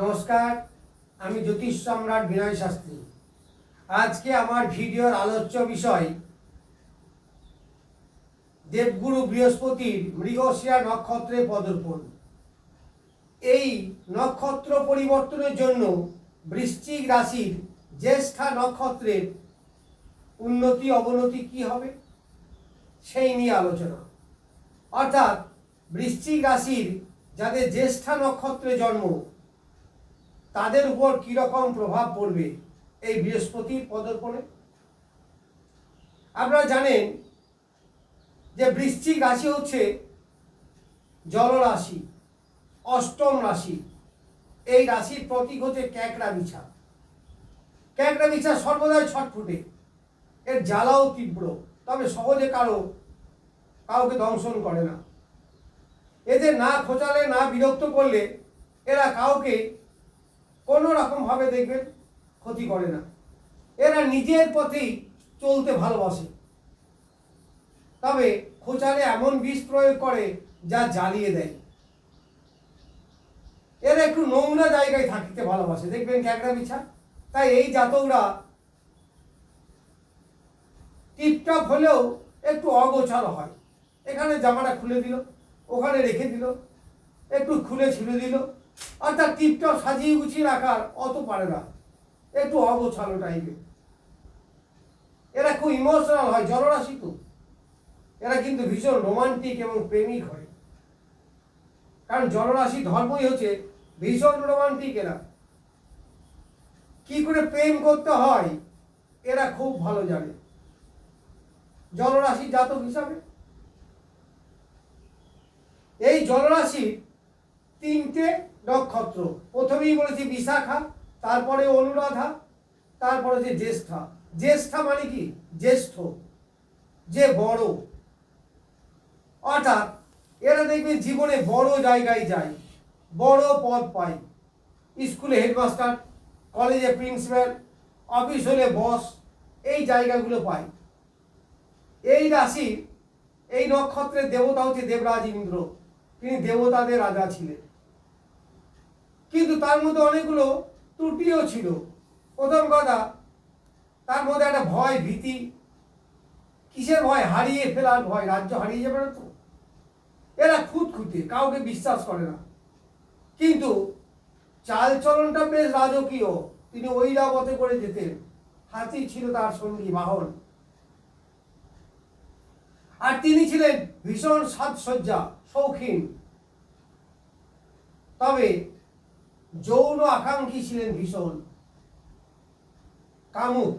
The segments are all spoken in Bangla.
নমস্কার, আমি জ্যোতিষ সম্রাট বিনয় শাস্ত্রী। আজকে আমার ভিডিওর আলোচ্য বিষয়, দেবগুরু বৃহস্পতির মৃগশিরা নক্ষত্রে পদর্পণ। এই নক্ষত্র পরিবর্তনের জন্য বৃশ্চিক রাশির জ্যেষ্ঠা নক্ষত্রের উন্নতি, অবনতি কি হবে? সেই নিয়ে আলোচনা। অর্থাৎ বৃশ্চিক রাশির যাদের জ্যেষ্ঠা নক্ষত্রে জন্ম তাদের উপর কীরকম প্রভাব পড়বে এই বৃহস্পতির পদর্পণে? আপনারা জানেন যে বৃশ্চিক রাশি হচ্ছে জলরাশি, অষ্টম রাশি। এই রাশির প্রতীক হচ্ছে ক্যাকড়া বিছা। ক্যাকড়া বিছা সর্বদাই ছটফুটে। এর জ্বালাও তীব্র, তবে সহজে কারও, কাউকে দংশন করে না। এদের না খোঁচালে, না বিরক্ত করলে এরা কাউকে কোনো রকমভাবে দেখবেন ক্ষতি করে না। এরা নিজের পথেই চলতে ভালোবাসে। তবে খোঁচারে এমন বিষ প্রয়োগ করে যা জ্বালিয়ে দেয়। এরা একটু নোংরা জায়গায় থাকতে ভালোবাসে। দেখবেন ক্যাকড়া বিছা তাই এই জাতকরা টিপটপ হলেও একটু অগোছালো হয়। এখানে জামাটা খুলে দিল, ওখানে রেখে দিল, একটু খুলে ছিঁড়ে দিল। অর্থাৎ টিপটপ সাজিয়ে গুছিয়ে রাখার অত পারে না। একটু অগোছালো টাইপের এরা। খুব ইমোশনাল হয়, জলরাশি তো। এরা কিন্তু ভীষণ রোমান্টিক এবং প্রেমিক হয়। কারণ জলরাশি ধর্মই হচ্ছে ভীষণ রোমান্টিক এরা। কি করে প্রেম করতে হয়, এরা খুব ভালো জানে। জলরাশি জাতক হিসাবে। এই জলরাশির তিনটে নক্ষত্র। প্রথমেই বলেছি বিশাখা, তারপরে অনুরাধা, তারপরে যে জ্যেষ্ঠা। জ্যেষ্ঠা মানে কি? জ্যেষ্ঠ, যে বড়। অর্থাৎ এরা দেখবে জীবনে বড় জায়গায় যায়, বড় পদ পায়। স্কুলে হেডমাস্টার, কলেজে প্রিন্সিপাল, অফিস হলে বস, এই জায়গাগুলো পায়। এই রাশি এই নক্ষত্রের দেবতা হচ্ছে দেবরাজ ইন্দ্র। তিনি দেবতাদের রাজা ছিলেন। কিন্তু তার মধ্যে অনেকগুলো ত্রুটিও ছিল। প্রথম কথা, তার মধ্যে একটা ভয় ভীতি। কিসের ভয়? হারিয়ে ফেলার ভয়। রাজ্য হারিয়ে যাবে না তো। এরা খুঁতখুঁতে, কাউকে বিশ্বাস করে না। কিন্তু চালচলনটা বেশ রাজকীয়। তিনি ঐরাবতে করে যেতেন। হাতি ছিল তার সঙ্গী, বাহন। আর তিনি ছিলেন ভীষণ সাজসজ্জা, শৌখিন। তবে যৌন আকাঙ্ক্ষী ছিলেন ভীষণ। কামুক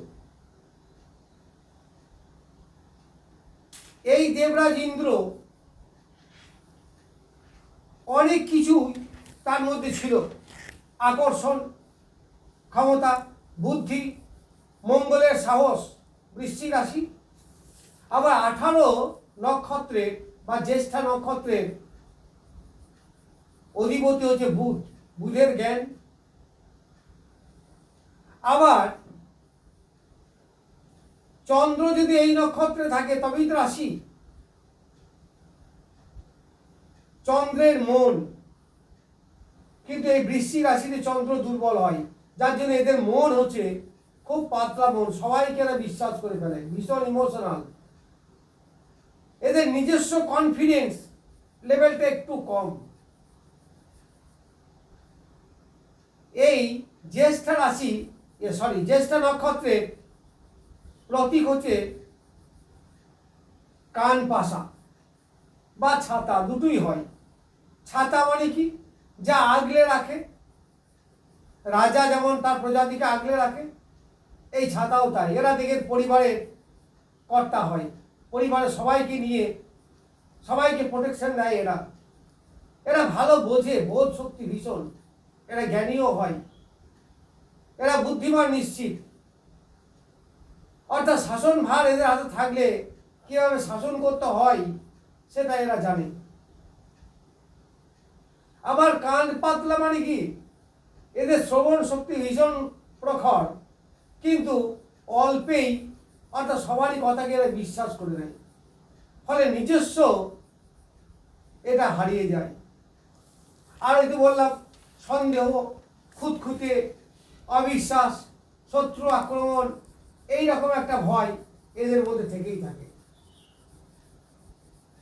এই দেবরাজ ইন্দ্র অনেক কিছু তার মধ্যে ছিল। আকর্ষণ, ক্ষমতা, বুদ্ধি, মঙ্গলের সাহস বৃশ্চিক রাশি। আবার আঠারো নক্ষত্রের বা জ্যেষ্ঠা নক্ষত্রের অধিপতি হচ্ছে বুধ। বুধের জ্ঞান। আবার চন্দ্র যদি এই নক্ষত্রে থাকে, তবেই তো রাশি। চন্দ্রের মন। কিন্তু এই বৃষ্টি রাশিতে চন্দ্র দুর্বল হয়। যার জন্য এদের মন হচ্ছে খুব পাতলা মন। সবাইকে এরা বিশ্বাস করে ফেলে। ভীষণ ইমোশনাল এদের নিজস্ব কনফিডেন্স লেভেলটা একটু কম। এই জ্যেষ্ঠা রাশি সরি জ্যেষ্ঠা নক্ষত্রের প্রতীক হচ্ছে কান পাশা বা ছাতা, দুটোই হয়। ছাতা মানে কি? যা আগলে রাখে। রাজা যেমন তার প্রজাতিকে আগলে রাখে, এই ছাতাও তাই। এরা দেখে পরিবারের কর্তা হয়। পরিবারের সবাইকে নিয়ে, সবাইকে প্রোটেকশন দেয় এরা। এরা ভালো বোঝে, বোধ শক্তি ভীষণ। এরা জ্ঞানীও হয়। এরা বুদ্ধিমান নিশ্চিত। অর্থাৎ শাসন ভার এদের হাতে থাকলে কীভাবে শাসন করতে হয়, সেটা এরা জানে। আবার কান পাতলা মানে কি? এদের শ্রবণ শক্তি ভীষণ প্রখর, কিন্তু অল্পেই, অর্থাৎ সবারই কথাকে এরা বিশ্বাস করে নেয়। ফলে নিজস্ব এটা হারিয়ে যায়। আর এই বললাম সন্দেহ, খুঁতখুঁতে, অবিশ্বাস, শত্রু আক্রমণ এই রকম একটা ভয় এদের মধ্যে থেকেই থাকে।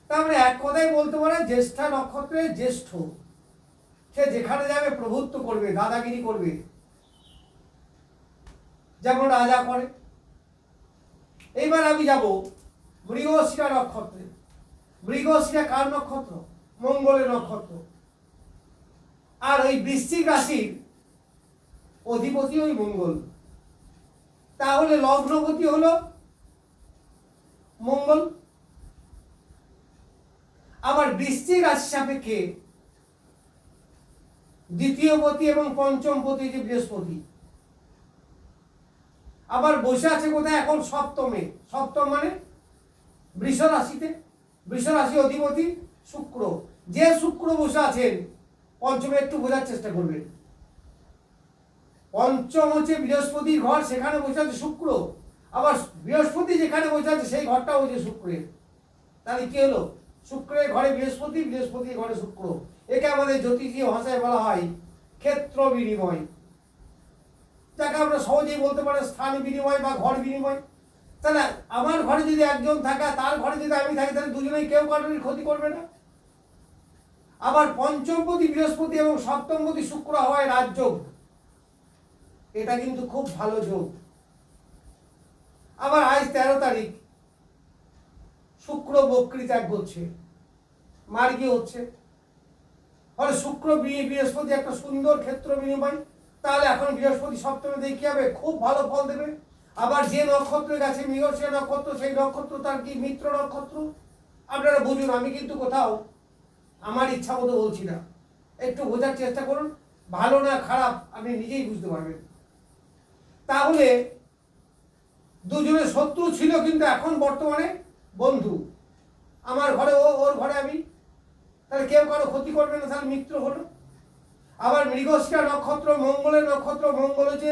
তারপরে এক কথাই বলতে পারে জ্যেষ্ঠা নক্ষত্রের জ্যেষ্ঠ, সে যেখানে যাবে প্রভুত্ব করবে, দাদাগিরি করবে। যেমন রাজা করে। এইবার আমি যাব মৃগশিরা নক্ষত্রে। মৃগশিরা কার নক্ষত্র? মঙ্গলের নক্ষত্র। আর ওই বৃশ্চিক রাশির অধিপতি ওই মঙ্গল। তাহলে লগ্নপতি হলো মঙ্গল। আবার বৃশ্চিক রাশি সাপেক্ষে দ্বিতীয় পতি এবং পঞ্চম পতি যে বৃহস্পতি। আবার বসে আছে কোথায়? এখন সপ্তমে। সপ্তম মানে বৃষ রাশিতে। বৃষ রাশি অধিপতি শুক্র। যে শুক্র বসে আছেন পঞ্চমে একটু বোঝার চেষ্টা করবেন পঞ্চম হচ্ছে বৃহস্পতির ঘর, সেখানে বসে আছে শুক্র। আবার বৃহস্পতি যেখানে বসে আছে, সেই ঘরটা হচ্ছে শুক্রের। তাহলে কি হলো? শুক্রের ঘরে বৃহস্পতি, বৃহস্পতির ঘরে শুক্র। একে আমাদের জ্যোতিষীয় ভাষায় বলা হয় ক্ষেত্র বিনিময়। যাকে আমরা সহজেই বলতে পারি স্থান বিনিময় বা ঘর বিনিময়। তাহলে আমার ঘরে যদি একজন থাকে তার ঘরে যদি আমি থাকি, তাহলে দুজনেই কেউ কারোর ক্ষতি করবে না। আবার পঞ্চমপতি, বৃহস্পতি এবং সপ্তমপতি শুক্র হয় রাজযোগ। এটা কিন্তু খুব ভালো যোগ। আবার আজ তেরো তারিখ, শুক্র বক্রি ত্যাগ করছে মার্গী হচ্ছে। ফলে শুক্র বৃহস্পতি একটা সুন্দর ক্ষেত্র বিনিময়। তাহলে এখন বৃহস্পতি সপ্তমে কি হবে? খুব ভালো ফল দেবে। আবার যে নক্ষত্রে গেছে মৃগশিরা নক্ষত্র, সেই নক্ষত্র তার কি? মিত্র নক্ষত্র? আপনারা বুঝুন, আমি কিন্তু কোথাও আমার ইচ্ছা মতো বলছি না। একটু বোঝার চেষ্টা করুন, ভালো না খারাপ আপনি নিজেই বুঝতে পারবেন। তাহলে দুজনের শত্রু ছিল কিন্তু এখন বর্তমানে বন্ধু। আমার ঘরে ও, ওর ঘরে আমি। তাহলে কেউ কারও ক্ষতি করবে না, তাহলে মিত্র হলো। আবার মৃগশিরা নক্ষত্র মঙ্গলের নক্ষত্র মঙ্গল হচ্ছে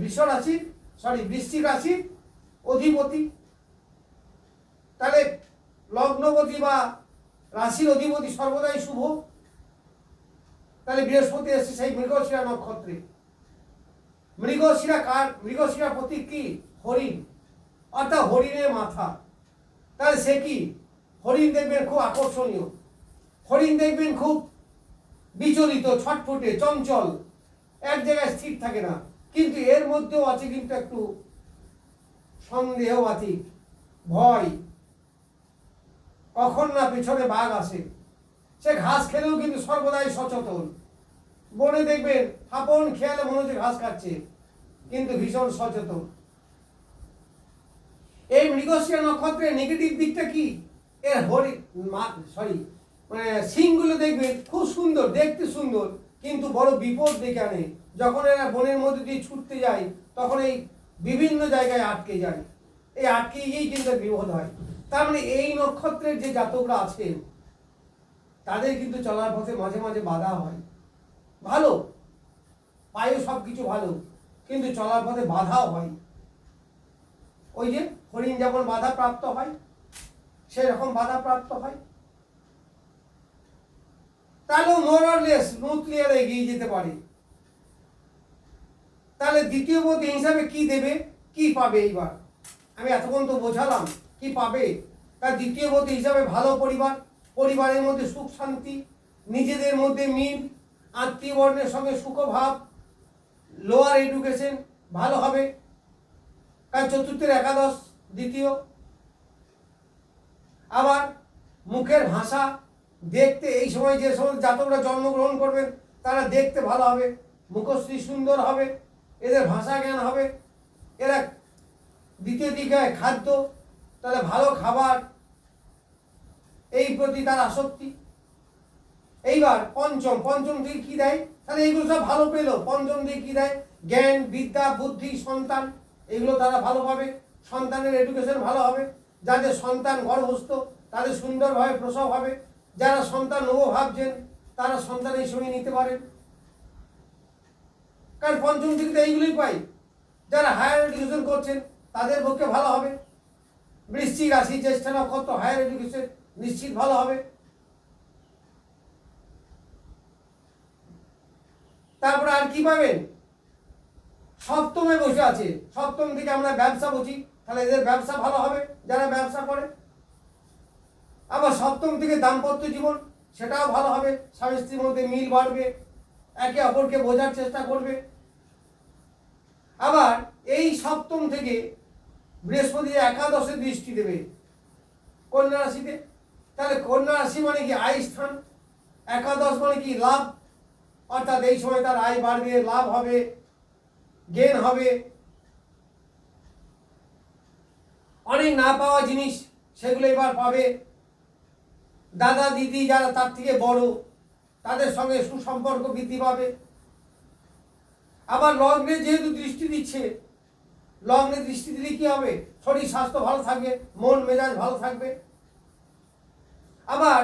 বৃষ রাশি সরি বৃশ্চিক রাশির অধিপতি। তাহলে লগ্নপতি বা রাশির অধিপতি সর্বদাই শুভ। তাহলে বৃহস্পতি এসছে সেই মৃগশিরা নক্ষত্রে। মৃগশিরা কার? মৃগশিরা প্রতীক কি? হরিণ। অর্থাৎ হরিণের মাথা। তাহলে সে কি? হরিণ দেখবেন খুব আকর্ষণীয়। হরিণ দেখবেন খুব বিচলিত, ছটফটে, চঞ্চল। এক জায়গায় স্থির থাকে না। কিন্তু এর মধ্যেও আছে কিন্তু একটু সন্দেহবাতিক, ভয়। কখন না পেছনে বাঘ আসে। সে ঘাস খেলেও কিন্তু সর্বদাই সচেতন। বনে দেখবেন আপন খেয়ালে মনে হচ্ছে ঘাস খাচ্ছে, কিন্তু ভীষণ সচেতন। এই মৃগশিরা নক্ষত্রের নেগেটিভ দিকটা কি? এর হরি সরি মানে সিংগুলো দেখবেন খুব সুন্দর, দেখতে সুন্দর, কিন্তু বড় বিপদ ডেকে আনে। যখন এরা বনের মধ্যে দিয়ে ছুটতে যায়, তখন এই বিভিন্ন জায়গায় আটকে যায়। এই আটকে গিয়েই কিন্তু বিপদ হয়। তার মানে এই নক্ষত্রের যে জাতকরা আছেন তাদের কিন্তু চলার পথে মাঝে মাঝে বাধা হয়। ভালো পায়ে সব কিছু ভালো, কিন্তু চলার পথে বাধাও হয়। ওই যে হরিণ যেমন বাধা প্রাপ্ত হয়, সেরকম বাধা প্রাপ্ত হয়। তাহলেও মোরলেস নিউক্লিয়ার এগিয়ে যেতে পারে। তাহলে দ্বিতীয় পতি হিসাবে কি দেবে? কি পাবে এইবার? আমি এতক্ষণ তো বোঝালাম, কি পাবে? তার দ্বিতীয় পতি হিসাবে ভালো পরিবার, পরিবারের মধ্যে সুখ শান্তি, নিজেদের মধ্যে মিল, আত্মীয় বর্ণের সঙ্গে সুখভাব লোয়ার এডুকেশন ভালো হবে। তার চতুর্থের একাদশ, দ্বিতীয়। আবার মুখের ভাষা, দেখতে এই সময় যে সময় জাতকরা জন্মগ্রহণ করবেন, তারা দেখতে ভালো হবে, মুখশ্রী সুন্দর হবে, এদের ভাষা জ্ঞান হবে। এরা দ্বিতীয় দিকে খাদ্য, তাহলে ভালো খাবার এই প্রতি তার আসক্তি এইবার পঞ্চম পঞ্চম দিকে কি দেয়? তাহলে এইগুলো সব ভালো পেল। পঞ্চম দিকে কি দেয়? জ্ঞান, বিদ্যা, বুদ্ধি, সন্তান, এগুলো তারা ভালো পাবে। সন্তানের এডুকেশন ভালো হবে। যাদের সন্তান গর্ভস্থ তাদের সুন্দরভাবে প্রসব হবে। যারা সন্তান নেব ভাবছেন, তারা সন্তান এই সময় নিতে পারেন। কারণ পঞ্চম দিকে এইগুলোই পাই। যারা হায়ার এডুকেশন করছেন, তাদের পক্ষে ভালো হবে। বৃশ্চিক রাশি জ্যেষ্ঠ নক্ষত্র হায়ার এডুকেশন নিশ্চিত ভালো হবে। তারপরে আর কি পাবেন? সপ্তমে বসে আছে। সপ্তম থেকে আমরা ব্যবসা বুঝি। তাহলে এদের ব্যবসা ভালো হবে, যারা ব্যবসা করে। আবার সপ্তম থেকে দাম্পত্য জীবন, সেটাও ভালো হবে। স্বামী স্ত্রীর মধ্যে মিল বাড়বে। একে অপরকে বোঝার চেষ্টা করবে। আবার এই সপ্তম থেকে বৃহস্পতি একাদশে দৃষ্টি দেবে, কন্যা রাশিতে তাহলে কন্যা রাশি মানে কি আয় স্থান? একাদশ মানে কি লাভ? অর্থাৎ এই সময় তার আয় বাড়বে, লাভ হবে গেন হবে। অনেক না পাওয়া জিনিস সেগুলো এবার পাবে। দাদা, দিদি যারা তার থেকে বড়, তাদের সঙ্গে সুসম্পর্ক বৃদ্ধি পাবে। আবার লগ্নে যেহেতু দৃষ্টি দিচ্ছে, লগ্নে দৃষ্টি দিলে কি হবে? শরীর স্বাস্থ্য ভালো থাকবে মন, মেজাজ ভালো থাকবে। আবার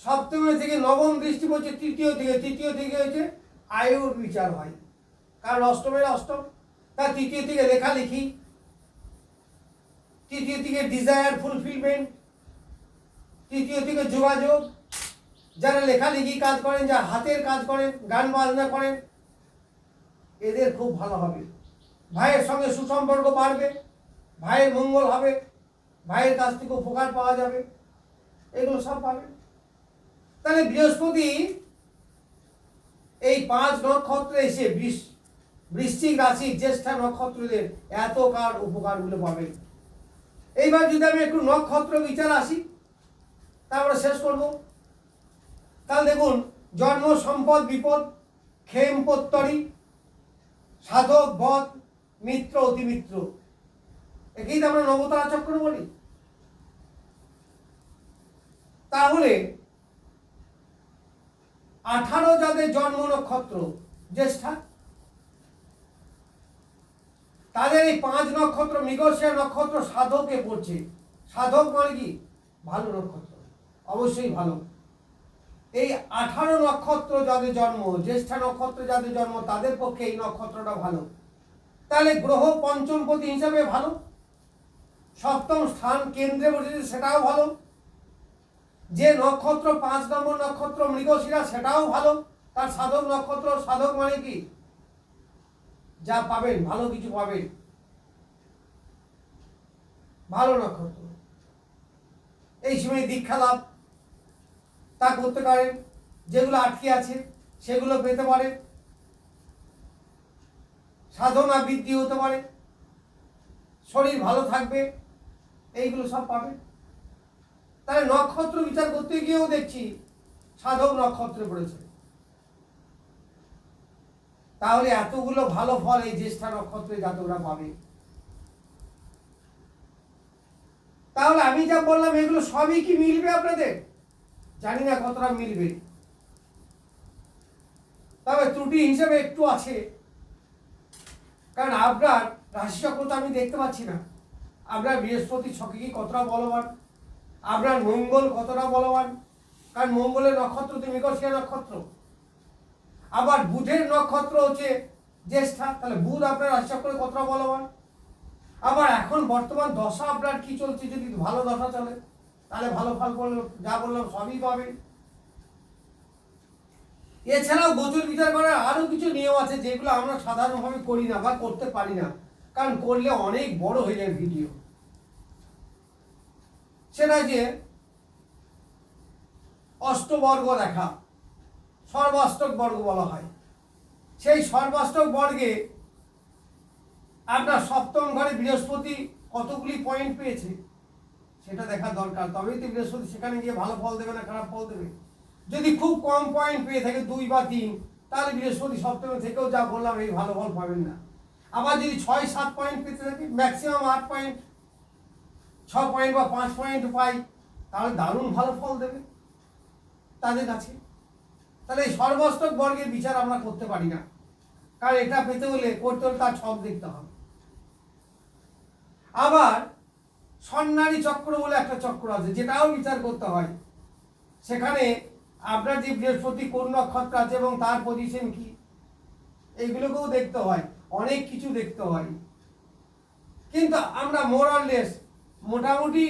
সপ্তমী থেকে নবম দৃষ্টি পড়ছে, তৃতীয় দিকে তৃতীয় দিকে হচ্ছে আয়ুর বিচার হয়। কারণ অষ্টমের অষ্টম তার তৃতীয় থেকে লেখালেখি, তৃতীয় থেকে ডিজায়ার ফুলফিলমেন্ট তৃতীয় থেকে যোগাযোগ। যারা লেখালেখি কাজ করেন, যারা হাতের কাজ করেন, গান বাজনা করেন, এদের খুব ভালো হবে। ভাইয়ের সঙ্গে সুসম্পর্ক বাড়বে, ভাইয়ের মঙ্গল হবে, ভাইয়ের কাছ থেকে উপকার পাওয়া যাবে। এগুলো সব পাবে। তাহলে বৃহস্পতি এই পাঁচ নক্ষত্রে এসে বৃশ্চিক রাশি জ্যেষ্ঠা নক্ষত্রদের এত কার উপকারগুলো পাবে। এইবার যদি আমি একটু নক্ষত্র বিচার আসি, তারপরে শেষ করব। তাহলে দেখুন, জন্ম সম্পদ বিপদ খেমপত্তরি সাধক, বধ, মিত্র, অতিমিত্র। একেই তো আমরা নবতারা চক্র বলি। তাহলে আঠারো যাদের জন্ম নক্ষত্র, জ্যেষ্ঠা। তাদের এই পাঁচ নক্ষত্র মৃগশিয়া নক্ষত্র সাধকে পড়ছে। সাধক মানে কি? ভালো নক্ষত্র, অবশ্যই ভালো। এই আঠারো নক্ষত্র যাদের জন্ম, জ্যেষ্ঠা নক্ষত্র যাদের জন্ম, তাদের পক্ষে এই নক্ষত্রটা ভালো। তাহলে গ্রহ পঞ্চমপতি হিসাবে ভালো। সপ্তম স্থান কেন্দ্রে বসেছে, সেটাও ভালো। যে নক্ষত্র পাঁচ নম্বর নক্ষত্র মৃগশিরা, সেটাও ভালো। তার সাধক নক্ষত্র, সাধক মানে কি? যা পাবেন, ভালো কিছু পাবেন। ভালো নক্ষত্র। এই সময় দীক্ষা লাভ। তা করতে পারেন। যেগুলো আটকে আছে, সেগুলো পেতে পারেন সাধনা বৃদ্ধি হতে পারে। শরীর ভালো থাকবে। এইগুলো সব পাবে তাহলে নক্ষত্র বিচার করতে গিয়েও দেখছি সাধক নক্ষত্রে পড়েছে। তাহলে এতগুলো ভালো ফল এই জ্যেষ্ঠা নক্ষত্রে জাতকরা পাবে। তাহলে আমি যা বললাম, এগুলো সবই কি মিলবে আপনাদের? জানি না কতটা মিলবে। তবে ত্রুটি হিসেবে একটু আছে। কারণ আপনার রাশিচক্র তো আমি দেখতে পাচ্ছি না। আপনার বৃহস্পতি ছকে কি কতটা বলবান? আপনার মঙ্গল কতটা বলবান? কারণ মঙ্গলের নক্ষত্র তো মৃগশিয়া নক্ষত্র। আবার বুধের নক্ষত্র হচ্ছে জ্যেষ্ঠা। তাহলে বুধ আপনার রাশিচক্রে কতটা বলবান? আবার এখন বর্তমান দশা আপনার কি চলছে? যদি ভালো দশা চলে, তাহলে ভালো ফল করল যা বললাম সবই পাবে। এছাড়াও গোচর বিচার করার আরও কিছু নিয়ম আছে, যেগুলো আমরা সাধারণভাবে করি না বা করতে পারি না। কারণ করলে অনেক বড় হয়ে যায় ভিডিও। সেটা যে অষ্টবর্গ দেখা সর্বাষ্টক বর্গ বলা হয়। সেই সর্বাষ্টক বর্গে আপনার সপ্তম ঘরে বৃহস্পতি কতগুলি পয়েন্ট পেয়েছে, সেটা দেখা দরকার। তবেই তো বৃহস্পতি সেখানে গিয়ে ভালো ফল দেবে না খারাপ ফল দেবে। যদি খুব কম পয়েন্ট পেয়ে থাকে দুই বা তিন, তাহলে বৃহস্পতি সপ্তমে থেকেও যা বললাম, এই ভালো ফল পাবেন না। আবার যদি ছয়, সাত পয়েন্ট পেতে থাকে ম্যাক্সিমাম আট পয়েন্ট ছ পয়েন্ট বা পাঁচ পয়েন্ট পাই, তাহলে দারুণ ভালো ফল দেবে তাদের কাছে। তাহলে এই সর্বাষ্টক বর্গের বিচার আমরা করতে পারি না। কারণ এটা পেতে হলে করতে হলে তার ছক দেখতে হবে। আবার সন্ন্যারী চক্র বলে একটা চক্র আছে, যেটাও বিচার করতে হয়। সেখানে আপনার যে বৃহস্পতি কোন নক্ষত্র আছে এবং তার পজিশন কি, এইগুলোকেও দেখতে হয়, অনেক কিছু দেখতে হয়। কিন্তু আমরা মোরাললেস মোটামুটি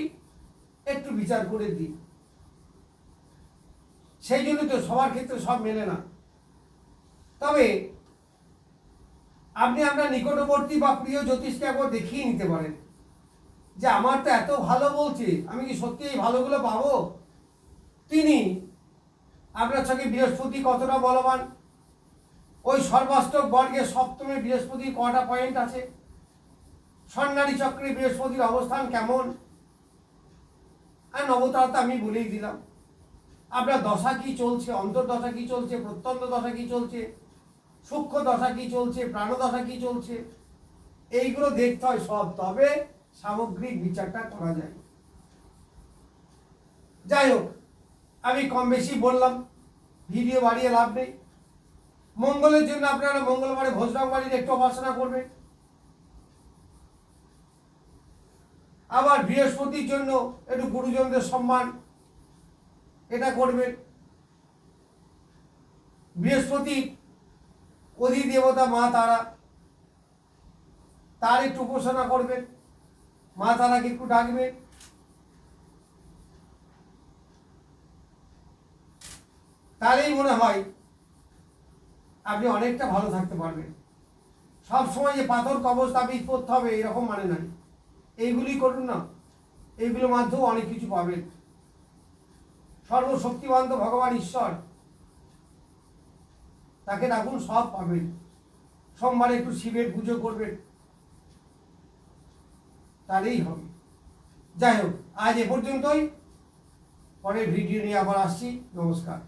একটু বিচার করে দিই। সেই জন্য তো সবার ক্ষেত্রে সব মেলে না। তবে আপনি আপনার নিকটবর্তী বা প্রিয় জ্যোতিষকে একবার দেখিয়ে নিতে পারেন যে আমার তো এত ভালো বলছে, আমি কি সত্যি এই ভালোগুলো পাবো? তিনি আপনার সঙ্গে বৃহস্পতি কতটা বলবান? ওই সর্বাষ্টক বর্গের সপ্তমে বৃহস্পতি কটা পয়েন্ট আছে? স্বর্ণালী চক্রে বৃহস্পতির অবস্থান কেমন? আর নবতারতা আমি বলেই দিলাম। আপনার দশা কি চলছে, অন্তর্দশা কি চলছে প্রত্যন্ত দশা কি চলছে সূক্ষ্ম দশা কি চলছে, প্রাণদশা কি চলছে, এইগুলো দেখতে হয় সব। তবে সামগ্রিক বিচারটা করা যায়। যাই হোক, আমি কম বেশি বললাম, ভিডিও বাড়িয়ে লাভ নেই। মঙ্গলের জন্য আপনারা মঙ্গলবারে ভোজরাম বাড়ির একটু উপাসনা করবেন। আবার বৃহস্পতির জন্য একটু গুরুজনদের সম্মান, এটা করবেন। বৃহস্পতির অধিদেবতা মা তারা, তার একটু উপাসনা করবেন, মা তারাকে একটু ডাকবেন। তাহলেই মনে হয় আপনি অনেকটা ভালো থাকতে পারবেন। সব সময় যে পাথর কবচ তাবিজ করতে হবে, এরকম মানে নাই। এইগুলি করুন না। এইগুলোর মাধ্যমেও অনেক কিছু পাবেন। সর্বশক্তিমান তো ভগবান ঈশ্বর, তাকে ডাকুন সব পাবেন। সোমবারে একটু শিবের পুজো করবেন। তাহলেই হবে। যাই হোক, আজ এ পর্যন্তই। পরের ভিডিও নিয়ে আবার আসছি। নমস্কার।